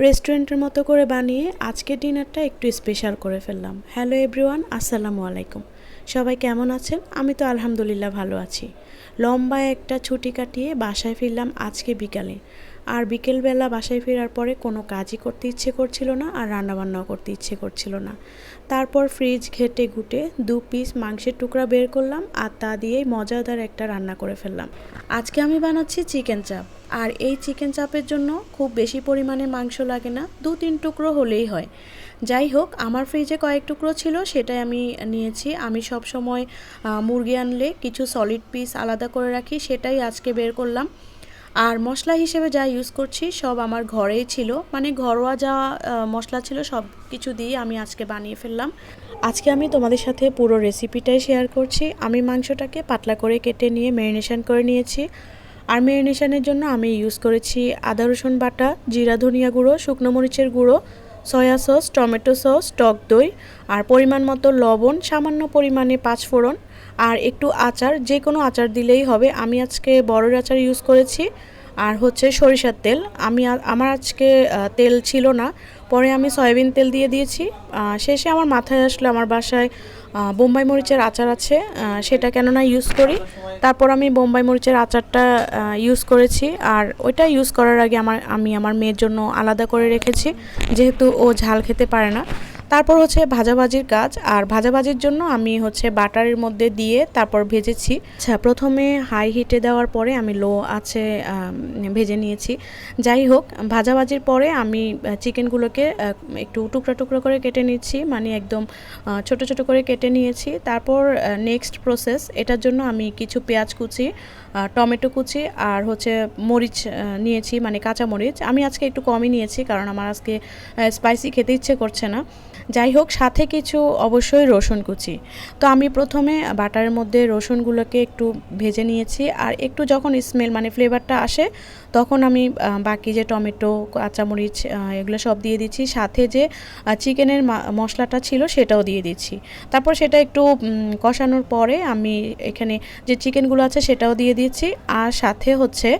রেস্টুরেন্টের মতো করে বানিয়ে আজকে ডিনারটা একটু স্পেশাল করে ফেললাম। হ্যালো এভরিওয়ান আসসালামু আলাইকুম। সবাই কেমন আছেন? আমি তো আলহামদুলিল্লাহ ভালো আছি। লম্বা একটা ছুটি কাটিয়ে বাসায় ফিরলাম আজকে বিকালে। আর বিকেলবেলা বাসায় ফেরার পরে কোনো কাজই করতে ইচ্ছে করছিল না আর রান্নাবান্নাও করতে ইচ্ছে করছিল না। তারপর ফ্রিজ ঘেটে ঘুটে দু পিস মাংসের টুকরা বের করলাম আর তা দিয়েই মজাদার একটা রান্না করে ফেললাম। আজকে আমি বানাচ্ছি চিকেন চাপ। আর এই চিকেন চাপের জন্য খুব বেশি পরিমাণে মাংস লাগে না, দু তিন টুকরো হলেই হয়। যাই হোক, আমার ফ্রিজে কয়েক টুকরো ছিল, সেটাই আমি নিয়েছি। আমি সব সময় মুরগি আনলে কিছু সলিড পিস আলাদা করে রাখি, সেটাই আজকে বের করলাম। আর মশলা হিসেবে যা ইউজ করছি সব আমার ঘরেই ছিল। মানে ঘরোয়া যা মশলা ছিল সব কিছু দিয়ে আমি আজকে বানিয়ে ফেললাম। আজকে আমি তোমাদের সাথে পুরো রেসিপিটাই শেয়ার করছি। আমি মাংসটাকে পাতলা করে কেটে নিয়ে ম্যারিনেশন করে নিয়েছি। আর ম্যারিনেশনের জন্য আমি ইউজ করেছি আদা, রসুন বাটা, জিরা, ধনিয়া গুঁড়ো, শুকনো মরিচের গুঁড়ো সয়া সস টমেটো সস টক দই, আর পরিমাণ মতো লবণ, সামান্য পরিমাণে পাঁচফোড়ন আর একটু আচার, যে কোনো আচার দিলেই হবে। আমি আজকে বড়ের আচার ইউজ করেছি, আর হচ্ছে সরিষার তেল। আমি আমার আজকে তেল ছিল না। পরে আমি সয়াবিন তেল দিয়ে দিয়েছি। শেষে আমার মাথায় আসলো আমার বাসায় বোম্বাই মরিচের আচার আছে সেটা কেননা ইউজ করি। তারপর আমি বোম্বাই মরিচের আচারটা ইউজ করেছি। আর ওইটা ইউজ করার আগে আমার, আমি আমার মেয়ের জন্য আলাদা করে রেখেছি। যেহেতু ও ঝাল খেতে পারে না। তারপর হচ্ছে ভাজাভাজির কাজ, আর ভাজাভাজির জন্য আমি হচ্ছে বাটারের মধ্যে দিয়ে তারপর ভেজেছি। আচ্ছা প্রথমে হাই হিটে দেওয়ার পরে আমি লো আছে ভেজে নিয়েছি। যাই হোক, ভাজাভাজির পরে আমি চিকেনগুলোকে একটু টুকরা টুকরো করে কেটে নিচ্ছি মানে একদম ছোট ছোট করে কেটে নিয়েছি। তারপর নেক্সট প্রসেস এটার জন্য আমি কিছু পেঁয়াজ কুচি টমেটো কুচি, আর হচ্ছে মরিচ নিয়েছি মানে কাঁচা মরিচ আমি আজকে একটু কমই নিয়েছি, কারণ আমার আজকে স্পাইসি খেতে ইচ্ছে করছে না। যাই হোক সাথে কিছু অবশ্যই রসুন কুচি। তো আমি প্রথমে বাটারের মধ্যে রসুনগুলোকে একটু ভেজে নিয়েছি আর একটু যখন স্মেল মানে ফ্লেভারটা আসে, তখন আমি বাকি যে টমেটো, কাঁচামরিচ এগুলো সব দিয়ে দিচ্ছি। সাথে যে চিকেনের মশলাটা ছিল সেটাও দিয়ে দিচ্ছি। তারপর সেটা একটু কষানোর পরে আমি এখানে যে চিকেনগুলো আছে সেটাও দিয়ে দিয়েছি আর সাথে হচ্ছে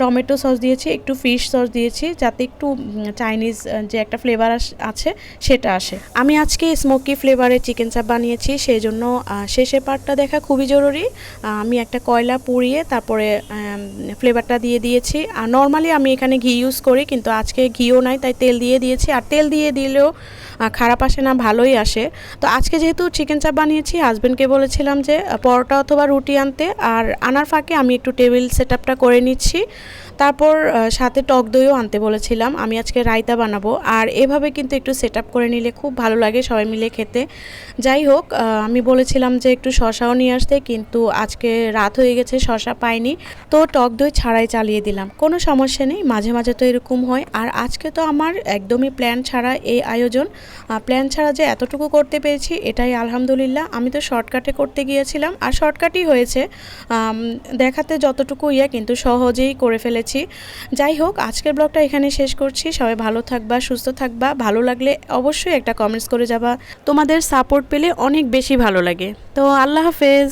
টমেটো সস দিয়েছি, একটু ফিশ সস দিয়েছি, যাতে একটু চাইনিজ যে একটা ফ্লেভার আছে, সেটা আসে। আমি আজকে স্মোকি ফ্লেভারের চিকেন চাপ বানিয়েছি সেই জন্য শেষে পার্টটা দেখা খুবই জরুরি। আমি একটা কয়লা পুড়িয়ে তারপরে ফ্লেভারটা দিয়ে দিয়েছি। আর নর্মালি আমি এখানে ঘি ইউজ করি, কিন্তু আজকে ঘিও নাই, তাই তেল দিয়ে দিয়েছি। আর তেল দিয়ে দিলেও খারাপ আসে না, ভালোই আসে। তো আজকে যেহেতু চিকেন চাপ বানিয়েছি হাজব্যান্ডকে বলেছিলাম যে, পরোটা অথবা রুটি আনতে। আর আনার ফাঁকে আমি একটু টেবিল সেট করে নিচ্ছি। তারপর সাথে টক দইও আনতে বলেছিলাম। আমি আজকে রায়তা বানাবো। আর এভাবে কিন্তু একটু সেট করে নিলে খুব ভালো লাগে সবাই মিলে খেতে। যাই হোক আমি বলেছিলাম যে একটু শশাও নিয়ে আসতে, কিন্তু আজকে রাত হয়ে গেছে, শশা পাইনি। তো টক দই ছাড়াই চালিয়ে দিলাম। কোনো সমস্যা নেই, মাঝে মাঝে তো এরকম হয়। আর আজকে তো আমার একদমই প্ল্যান ছাড়া এই আয়োজন। প্ল্যান ছাড়া যে এতটুকু করতে পেরেছি, এটাই আলহামদুলিল্লাহ। আমি তো শর্টকাটে করতে গিয়েছিলাম। আর শর্টকাটই হয়েছে দেখাতে যতটুকু ইয়ে কিন্তু সহজেই করে ফেলেছি। করেছি। যাই হোক, আজকের ব্লগটা এখানে শেষ করছি। সবাই ভালো থাকবা, সুস্থ থাকবা। ভালো লাগলে অবশ্যই একটা কমেন্টস করে যাবা। তোমাদের সাপোর্ট পেলে অনেক বেশি ভালো লাগে। তো আল্লাহ হাফেজ।